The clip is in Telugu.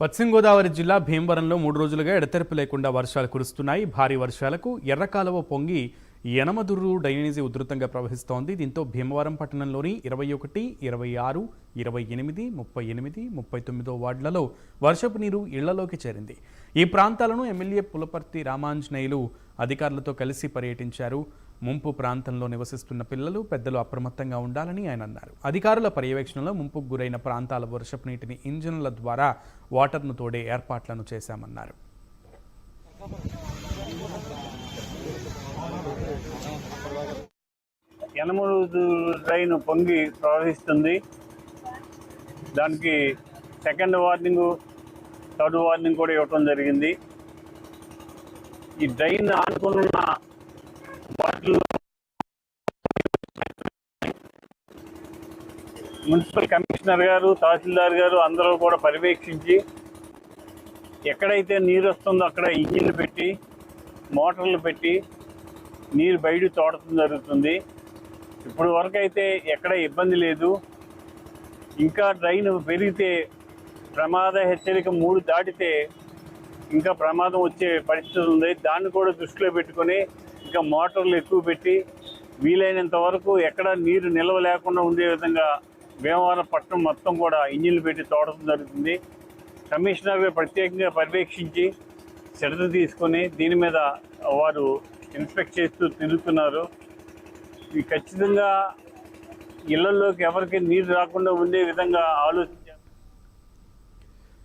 పశ్చిమ గోదావరి జిల్లా భీమవరంలో మూడు రోజులుగా ఎడతెరపు లేకుండా వర్షాలు కురుస్తున్నాయి. భారీ వర్షాలకు ఎర్రకాలువ పొంగి యనమదుర్రు డ్రైనేజీ ఉధృతంగా ప్రవహిస్తోంది. దీంతో భీమవరం పట్టణంలోని ఇరవై ఒకటి ఇరవై ఆరు ఇరవై ఎనిమిది ముప్పై ఎనిమిది ముప్పై తొమ్మిదో వార్డులలో వర్షపు నీరు ఇళ్ళలోకి చేరింది. ఈ ప్రాంతాలను ఎమ్మెల్యే పులపర్తి రామాంజనేయులు అధికారులతో కలిసి పర్యటించారు. ముంపు ప్రాంతంలో నివసిస్తున్న పిల్లలు పెద్దలు అప్రమత్తంగా ఉండాలని ఆయన అన్నారు. అధికారుల పర్యవేక్షణలో ముంపుకు గురైన ప్రాంతాల వర్షపు నీటిని ఇంజన్ల ద్వారా వాటర్ను తోడే ఏర్పాట్లను చేశామన్నారు. యనమూరు రైన్ పొంగి ప్రవహిస్తుంది. దానికి సెకండ్ వార్నింగ్ థర్డ్ వార్నింగ్ కూడా ఇవ్వటం జరిగింది. ఈ డ్రైన్ ఆనుకున్న వాటిలో మున్సిపల్ కమిషనర్ గారు తహసీల్దార్ గారు అందరూ కూడా పర్యవేక్షించి ఎక్కడైతే నీరు వస్తుందో అక్కడ ఇంజిన్లు పెట్టి మోటార్లు పెట్టి నీరు బయట తోడటం జరుగుతుంది. ఇప్పుడు వరకు అయితే ఎక్కడ ఇబ్బంది లేదు. ఇంకా ట్రైన్ పెరిగితే ప్రమాద హెచ్చరిక మూడు దాటితే ఇంకా ప్రమాదం వచ్చే పరిస్థితి ఉంది దాన్ని కూడా దృష్టిలో పెట్టుకొని ఇంకా మోటార్లు ఎక్కువ పెట్టి వీలైనంత వరకు ఎక్కడ నీరు నిల్వ లేకుండా ఉండే విధంగా భీమవరం పట్టణం మొత్తం కూడా ఇంజిన్లు పెట్టి తోడటం జరుగుతుంది. కమిషనర్ ప్రత్యేకంగా పర్యవేక్షించి శ్రద్ధ తీసుకొని దీని మీద వారు ఇన్స్పెక్ట్ చేస్తూ తిరుగుతున్నారు. ఖచ్చితంగా ఇళ్ళలోకి ఎవరికి నీరు రాకుండా ఉండే విధంగా ఆలోచి